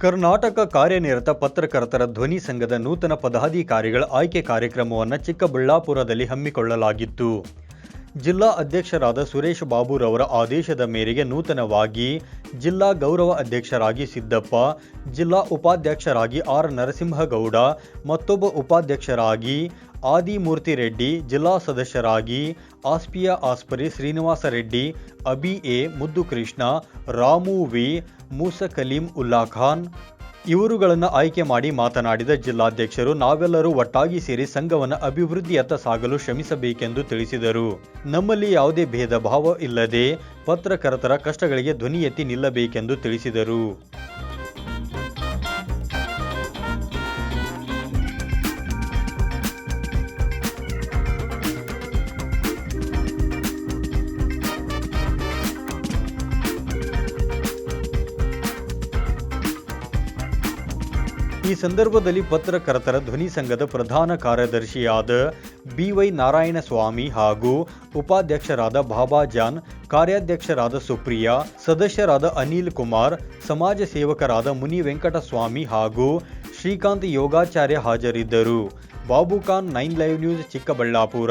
ಕರ್ನಾಟಕ ಕಾರ್ಯನಿರತ ಪತ್ರಕರ್ತರ ಧ್ವನಿ ಸಂಘದ ನೂತನ ಪದಾಧಿಕಾರಿಗಳ ಆಯ್ಕೆ ಕಾರ್ಯಕ್ರಮವನ್ನು ಚಿಕ್ಕಬಳ್ಳಾಪುರದಲ್ಲಿ ಹಮ್ಮಿಕೊಳ್ಳಲಾಗಿತ್ತು. ಜಿಲ್ಲಾ ಅಧ್ಯಕ್ಷರಾದ ಸುರೇಶ್ ಬಾಬುರವರ ಆದೇಶದ ಮೇರೆಗೆ ನೂತನವಾಗಿ ಜಿಲ್ಲಾ ಗೌರವ ಅಧ್ಯಕ್ಷರಾಗಿ ಸಿದ್ದಪ್ಪ, ಜಿಲ್ಲಾ ಉಪಾಧ್ಯಕ್ಷರಾಗಿ ಆರ್ ನರಸಿಂಹಗೌಡ, ಮತ್ತೊಬ್ಬ ಉಪಾಧ್ಯಕ್ಷರಾಗಿ ಆದಿಮೂರ್ತಿ ರೆಡ್ಡಿ ಜಿಲ್ಲಾ ಸದಸ್ಯರಾಗಿ ಆಸ್ಪಿಯಾ ಆಸ್ಪರಿ ಶ್ರೀನಿವಾಸ ರೆಡ್ಡಿ, ಅಬಿ ಎ ಮುದ್ದು ಕೃಷ್ಣ ರಾಮು ವಿ ಮೂಸ ಕಲೀಂ ಉಲ್ಲಾ ಖಾನ್ ಇವರುಗಳನ್ನು ಆಯ್ಕೆ ಮಾಡಿ ಮಾತನಾಡಿದ ಜಿಲ್ಲಾಧ್ಯಕ್ಷರು, ನಾವೆಲ್ಲರೂ ಒಟ್ಟಾಗಿ ಸೇರಿ ಸಂಘವನ್ನು ಅಭಿವೃದ್ಧಿಯತ್ತ ಸಾಗಲು ಶ್ರಮಿಸಬೇಕೆಂದು ತಿಳಿಸಿದರು. ನಮ್ಮಲ್ಲಿ ಯಾವುದೇ ಭೇದ ಭಾವ ಇಲ್ಲದೆ ಪತ್ರಕರ್ತರ ಕಷ್ಟಗಳಿಗೆ ಧ್ವನಿ ಎತ್ತಿ ನಿಲ್ಲಬೇಕೆಂದು ತಿಳಿಸಿದರು. ಈ ಸಂದರ್ಭದಲ್ಲಿ ಪತ್ರಕರ್ತರ ಧ್ವನಿ ಸಂಘದ ಪ್ರಧಾನ ಕಾರ್ಯದರ್ಶಿಯಾದ ಬಿವೈ ನಾರಾಯಣಸ್ವಾಮಿ ಹಾಗೂ ಉಪಾಧ್ಯಕ್ಷರಾದ ಬಾಬಾ ಜಾನ್, ಕಾರ್ಯಾಧ್ಯಕ್ಷರಾದ ಸುಪ್ರಿಯಾ, ಸದಸ್ಯರಾದ ಅನಿಲ್ ಕುಮಾರ್, ಸಮಾಜ ಸೇವಕರಾದ ಮುನಿ ವೆಂಕಟಸ್ವಾಮಿ ಹಾಗೂ ಶ್ರೀಕಾಂತ್ ಯೋಗಾಚಾರ್ಯ ಹಾಜರಿದ್ದರು. Babukhan nine live news Chikkaballapura.